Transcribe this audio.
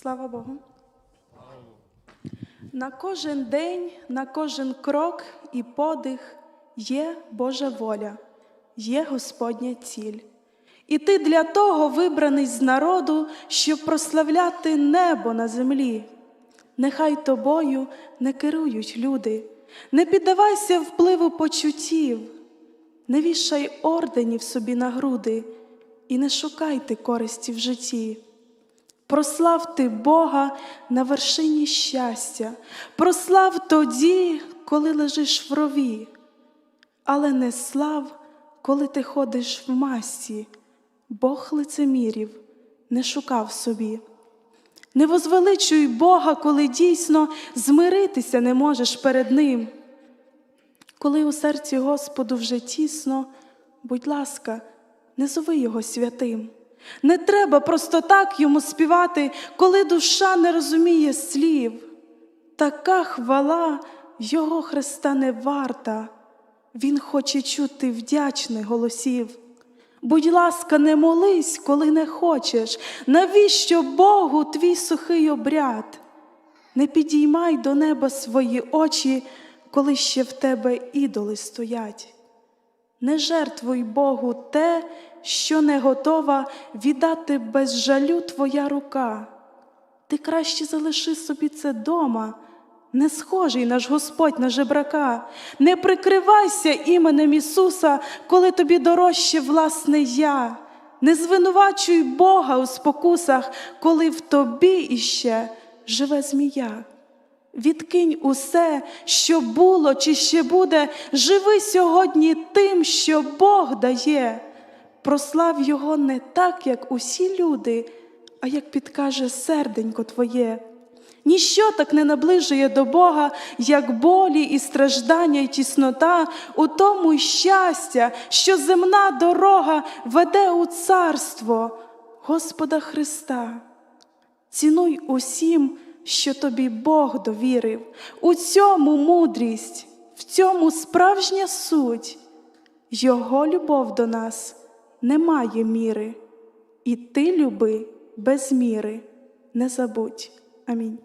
Слава Богу. На кожен день, на кожен крок і подих є Божа воля, є Господня ціль. І ти для того вибраний з народу, щоб прославляти небо на землі. Нехай тобою не керують люди, не піддавайся впливу почуттів, не вішай орденів собі на груди і не шукайте користі в житті. Прослав ти Бога на вершині щастя, прослав тоді, коли лежиш в рові, але не слав, коли ти ходиш в масті, Бог лицемірів не шукав собі. Не возвеличуй Бога, коли дійсно змиритися не можеш перед Ним. Коли у серці Господу вже тісно, будь ласка, не зови Його святим. Не треба просто так йому співати, коли душа не розуміє слів. Така хвала Його Христа не варта, Він хоче чути вдячних голосів. Будь ласка, не молись, коли не хочеш, навіщо Богу твій сухий обряд? Не підіймай до неба свої очі, коли ще в тебе ідоли стоять. Не жертвуй Богу те, що не готова віддати без жалю твоя рука. Ти краще залиши собі це дома, не схожий наш Господь на жебрака. Не прикривайся іменем Ісуса, коли тобі дорожче власне я. Не звинувачуй Бога у спокусах, коли в тобі іще живе змія. Відкинь усе, що було чи ще буде, живи сьогодні тим, що Бог дає. Прослав Його не так, як усі люди, а як підкаже серденько Твоє. Ніщо так не наближує до Бога, як болі і страждання, і тіснота, у тому й щастя, що земна дорога веде у царство Господа Христа. Цінуй усім, що тобі Бог довірив, у цьому мудрість, в цьому справжня суть. Його любов до нас не має міри, і ти люби без міри, не забудь. Амінь.